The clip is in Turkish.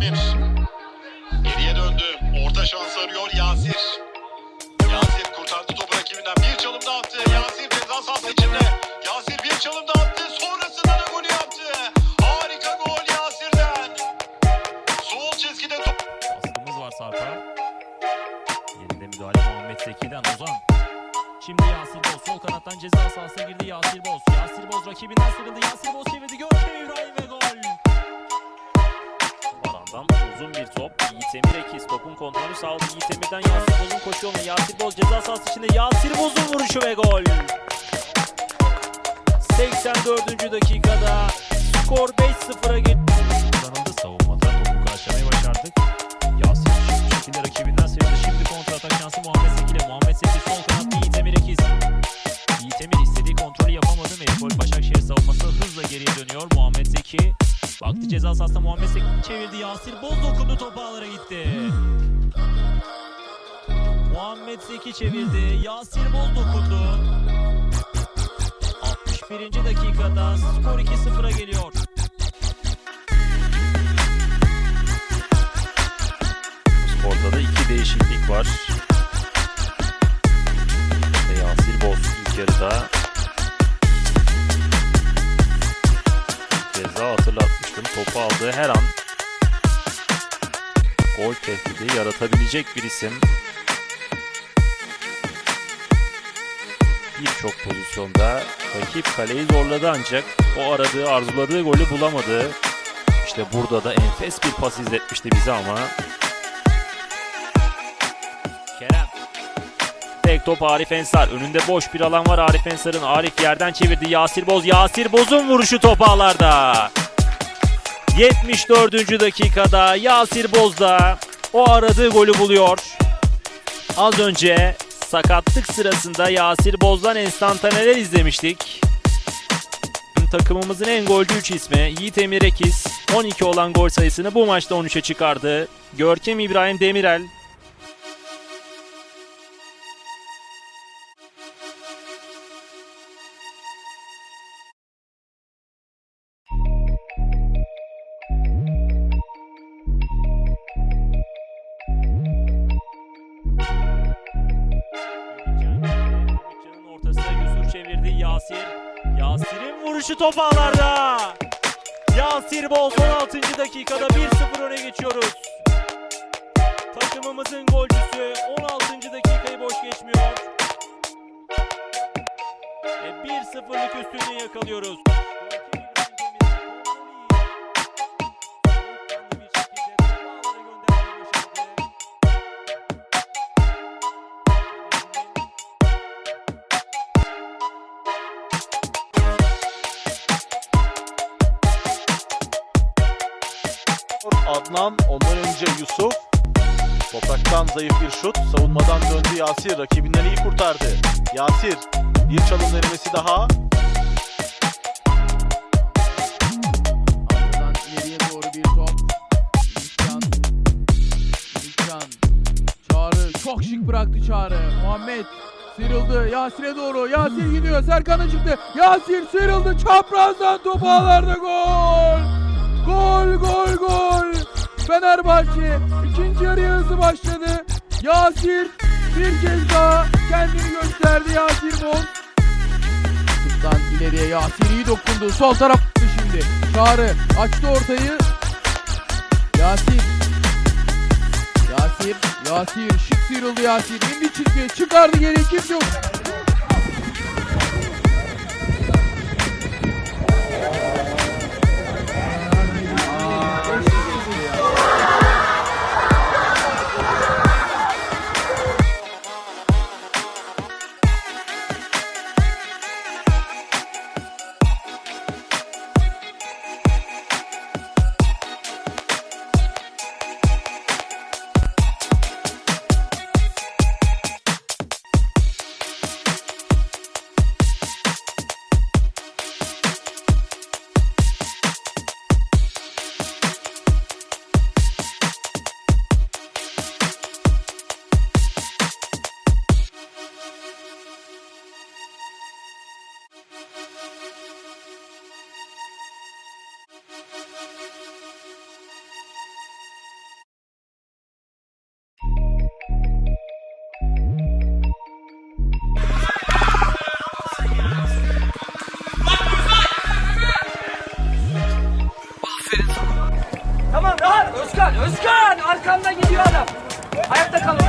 Demir. Geriye döndü. Orta şans arıyor Yasir. Yasir kurtardı topu rakibinden. Bir çalım daha attı. Yasir ceza sahası içinde. Yasir bir çalım daha attı. Sonrasında da golü yaptı. Harika gol Yasir'den. Sol çizgide top. Baskımız var Sarp'a. Yerinde müdahale Muhammed Zeki'den Ozan. Şimdi Yasir Boz sol kanattan ceza sahasına girdi Yasir Boz. Yasir Boz rakibinden sıyrıldı. Yasir Boz çevirdi. Görkem İbrahim ve gol. Uzun bir top. Yiğit Emir Ekiz topun kontrolünü sağladı. Yiğit Emir'den Yasir Boz'un koşu yoluna. Yasir Boz ceza sahası içinde. Yasir Boz'un vuruşu ve gol. 84. dakikada skor 5-0'a gitti. Seki çevirdi. Yasir Boz dokundu top ağlara gitti. Muhammed Seki çevirdi. Yasir Boz dokundu. 61. dakikada skor 2-0'a geliyor. Sporda da iki değişiklik var. Yasir Boz ilk yarıda Topu aldığı her an gol tehdidi yaratabilecek bir isim. Birçok pozisyonda rakip kaleyi zorladı ancak o aradığı, arzuladığı golü bulamadı. İşte burada da enfes bir pas izletmişti bize ama Kerem. Tek top Arif Ensar. Önünde boş bir alan var Arif Ensar'ın. Arif yerden çevirdi Yasir Boz. Yasir Boz'un vuruşu top ağlarda. 74. dakikada Yasir Boz da o aradığı golü buluyor. Az önce sakatlık sırasında Yasir Boz'dan enstantaneler izlemiştik. Takımımızın en golcü 3 ismi Yiğit Emir Ekiz 12 olan gol sayısını bu maçta 13'e çıkardı. Görkem İbrahim Demirel vuruşu top ağlarda. Yasir Boz 16. dakikada 1-0 öne geçiyoruz. Takımımızın golcüsü 16. dakikayı boş geçmiyor. Ve 1-0'lık üstünlüğü yakalıyoruz. Adnan, ondan önce Yusuf. Topraktan zayıf bir şut. Savunmadan döndü Yasir. Rakibinden iyi kurtardı. Yasir. Bir çalım denemesi daha. Arkadan ileriye doğru bir top. Ümitcan. Ümitcan. Çağrı çok şık bıraktı Çağrı. Muhammed sıyrıldı. Yasir'e doğru. Yasir gidiyor. Serkan'a çıktı. Yasir sıyrıldı. Çaprazdan top ağlarda gol. Gol gol gol. Fenerbahçe ikinci yarıya hızlı başladı. Yasir bir kez daha kendini gösterdi Yasir Boz. Şuttan ileriye Yasir iyi dokundu. Sol taraf şimdi. Çağrı açtı ortayı. Yasir. Yasir. Yasir. Şık sıyrıldı Yasir. İndi çizgiye çıkardı geri. Kimse yok. Özkan, Özkan! Arkamda gidiyor adam. Ayakta kalın.